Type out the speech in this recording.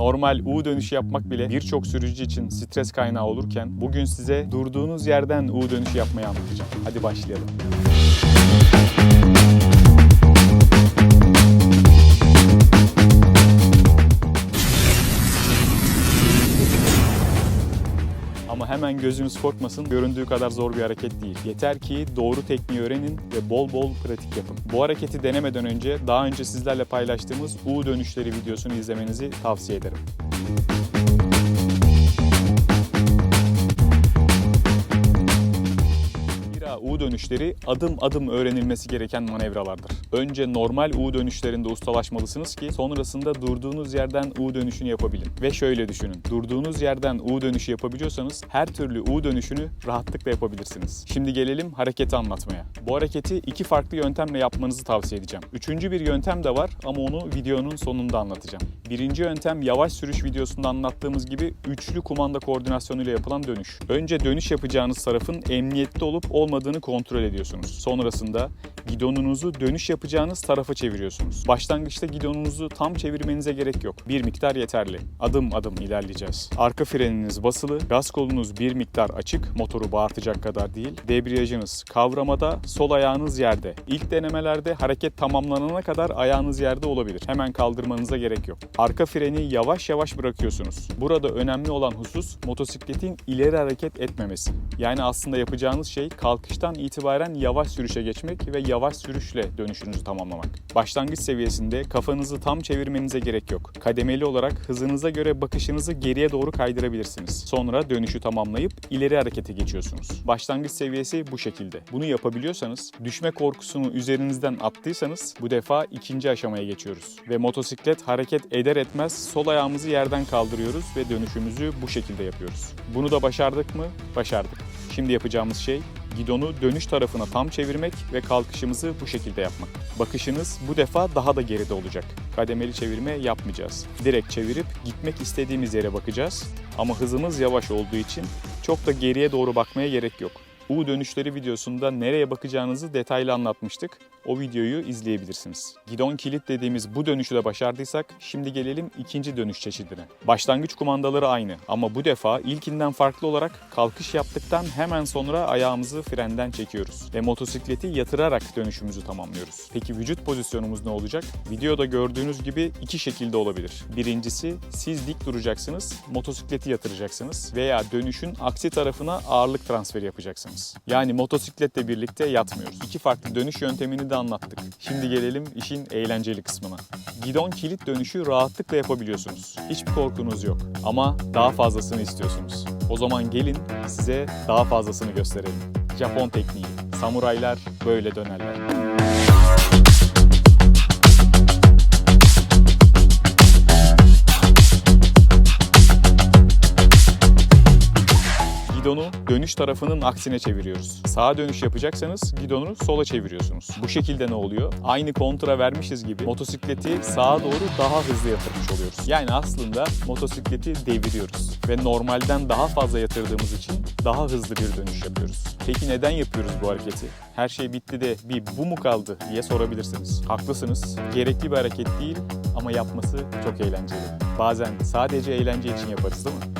Normal U dönüşü yapmak bile birçok sürücü için stres kaynağı olurken bugün size durduğunuz yerden U dönüşü yapmayı anlatacağım. Hadi başlayalım. Hemen gözünüz korkmasın, göründüğü kadar zor bir hareket değil. Yeter ki doğru tekniği öğrenin ve bol bol pratik yapın. Bu hareketi denemeden önce daha önce sizlerle paylaştığımız U dönüşleri videosunu izlemenizi tavsiye ederim. U dönüşleri adım adım öğrenilmesi gereken manevralardır. Önce normal U dönüşlerinde ustalaşmalısınız ki sonrasında durduğunuz yerden U dönüşünü yapabilin. Ve şöyle düşünün. Durduğunuz yerden U dönüşü yapabiliyorsanız her türlü U dönüşünü rahatlıkla yapabilirsiniz. Şimdi gelelim hareketi anlatmaya. Bu hareketi iki farklı yöntemle yapmanızı tavsiye edeceğim. Üçüncü bir yöntem de var ama onu videonun sonunda anlatacağım. Birinci yöntem yavaş sürüş videosunda anlattığımız gibi üçlü kumanda koordinasyonuyla yapılan dönüş. Önce dönüş yapacağınız tarafın emniyetli olup olmadığını kontrol ediyorsunuz. Sonrasında gidonunuzu dönüş yapacağınız tarafa çeviriyorsunuz. Başlangıçta gidonunuzu tam çevirmenize gerek yok. Bir miktar yeterli. Adım adım ilerleyeceğiz. Arka freniniz basılı, gaz kolunuz bir miktar açık, motoru bağırtacak kadar değil. Debriyajınız kavramada, sol ayağınız yerde. İlk denemelerde hareket tamamlanana kadar ayağınız yerde olabilir. Hemen kaldırmanıza gerek yok. Arka freni yavaş yavaş bırakıyorsunuz. Burada önemli olan husus motosikletin ileri hareket etmemesi. Yani aslında yapacağınız şey kalkıştan itibaren yavaş sürüşe geçmek ve yavaş sürüşle dönüşünüzü tamamlamak. Başlangıç seviyesinde kafanızı tam çevirmenize gerek yok. Kademeli olarak hızınıza göre bakışınızı geriye doğru kaydırabilirsiniz. Sonra dönüşü tamamlayıp ileri harekete geçiyorsunuz. Başlangıç seviyesi bu şekilde. Bunu yapabiliyorsanız, düşme korkusunu üzerinizden attıysanız bu defa ikinci aşamaya geçiyoruz. Ve motosiklet hareket eder etmez sol ayağımızı yerden kaldırıyoruz ve dönüşümüzü bu şekilde yapıyoruz. Bunu da başardık mı? Başardık. Şimdi yapacağımız şey gidonu dönüş tarafına tam çevirmek ve kalkışımızı bu şekilde yapmak. Bakışınız bu defa daha da geride olacak. Kademeli çevirme yapmayacağız. Direkt çevirip gitmek istediğimiz yere bakacağız. Ama hızımız yavaş olduğu için çok da geriye doğru bakmaya gerek yok. U dönüşleri videosunda nereye bakacağınızı detaylı anlatmıştık. O videoyu izleyebilirsiniz. Gidon kilit dediğimiz bu dönüşü de başardıysak şimdi gelelim ikinci dönüş çeşidine. Başlangıç kumandaları aynı ama bu defa ilkinden farklı olarak kalkış yaptıktan hemen sonra ayağımızı frenden çekiyoruz ve motosikleti yatırarak dönüşümüzü tamamlıyoruz. Peki vücut pozisyonumuz ne olacak? Videoda gördüğünüz gibi iki şekilde olabilir. Birincisi siz dik duracaksınız, motosikleti yatıracaksınız veya dönüşün aksi tarafına ağırlık transferi yapacaksınız. Yani motosikletle birlikte yatmıyoruz. İki farklı dönüş yöntemini de anlattık. Şimdi gelelim işin eğlenceli kısmına. Gidon kilit dönüşü rahatlıkla yapabiliyorsunuz. Hiçbir korkunuz yok. Ama daha fazlasını istiyorsunuz. O zaman gelin size daha fazlasını gösterelim. Japon tekniği. Samuraylar böyle dönerler. Gidonu dönüş tarafının aksine çeviriyoruz. Sağa dönüş yapacaksanız gidonu sola çeviriyorsunuz. Bu şekilde ne oluyor? Aynı kontra vermişiz gibi motosikleti sağa doğru daha hızlı yatırmış oluyoruz. Yani aslında motosikleti deviriyoruz ve normalden daha fazla yatırdığımız için daha hızlı bir dönüş yapıyoruz. Peki neden yapıyoruz bu hareketi? Her şey bitti de bir bu mu kaldı diye sorabilirsiniz. Haklısınız. Gerekli bir hareket değil ama yapması çok eğlenceli. Bazen sadece eğlence için yaparız değil mi?